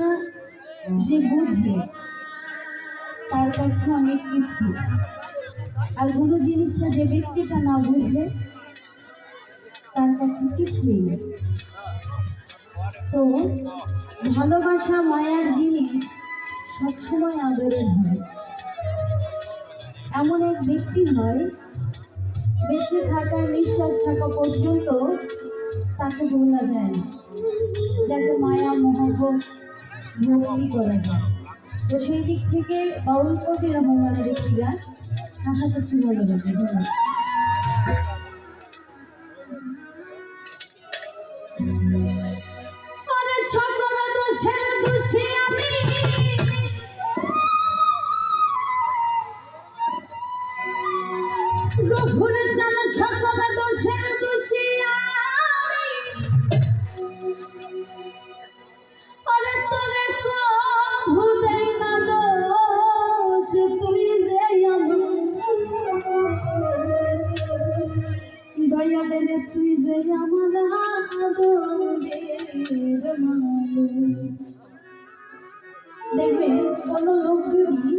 জিনিসটা যে বুঝে তার কাছে অনেক কিছু। আর কোনো জিনিসটা যে ব্যক্তিটা না বুঝবে তার কাছে কিছুই নেই। তো ভালোবাসা, মায়ার জিনিস সবসময় আদরের হয়। এমন এক ব্যক্তি হয়, বেঁচে থাকার নিঃশ্বাস থাকা পর্যন্ত তাকে বলা যায় না। যাকে মায়া, মহব্বত ভক্তি করা হয় তো সেই দিক থেকে বাউল কবি রহমানের একটি গান আশা করছি ভালো লাগবে। ধন্যবাদ। আমার আদরের মানুষ। দেখবে কোনো লোক যদি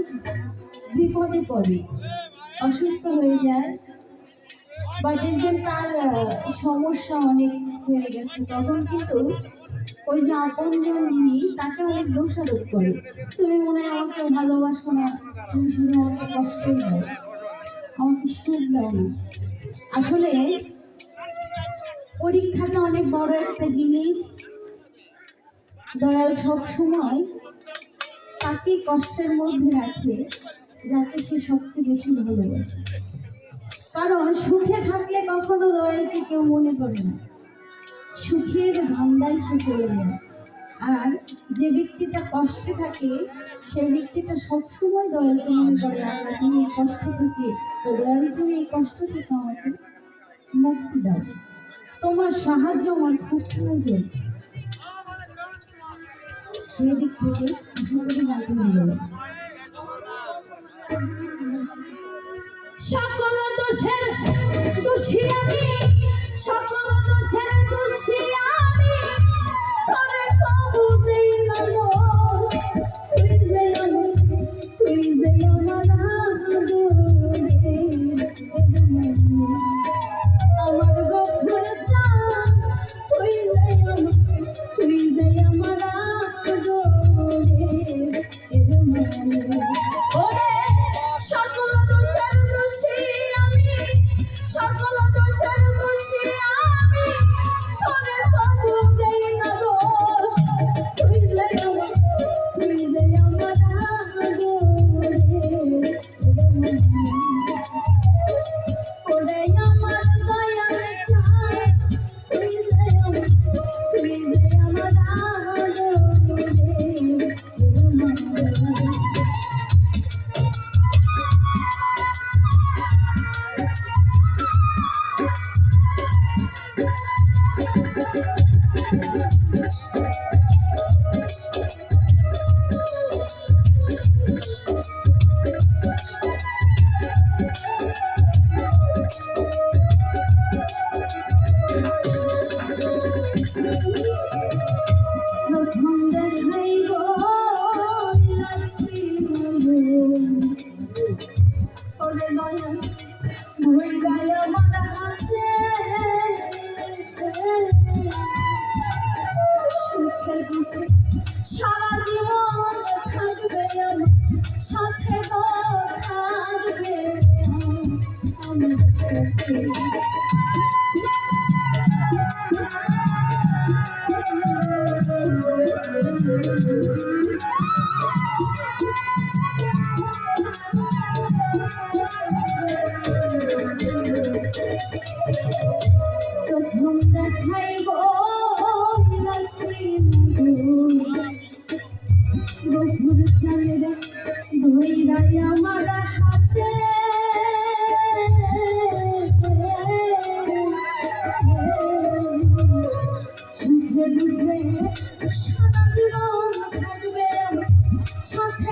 বিপদে পড়ে, অসুস্থ হয়ে যায়, বা দেখবেন তার সমস্যা অনেক হয়ে গেছে, তখন কিন্তু ওই যে আপনজন যিনি তাকে অনেক দোষারোপ করে তুমি মনে হয় আমাকে ভালোবাসো না, তুমি শুধু আমাকে কষ্টই দাও আমাকে সুখ দাও আসলে পরীক্ষাটা অনেক বড় একটা জিনিস। দয়াল সব সময় তাকে কষ্টের মধ্যে রাখে, যাতে সে সবচেয়ে বেশি ভালোবাসে। কারণ সুখে থাকলে কখনো দয়ালকে কেউ মনে করে না। সুখের ধান্দায় সে চলে যায়। আর যে ব্যক্তিটা কষ্টে থাকে, সেই ব্যক্তিটা সবসময় দয়ালকে মনে করে আল্লাহ তুমি এই কষ্ট থেকে তো দয়াল তুমি এই কষ্ট থেকে আমাকে মুক্তি দাও। তোমার সাহায্য আমার খুব প্রয়োজন। সেদিক থেকে সকল দোষী সাথে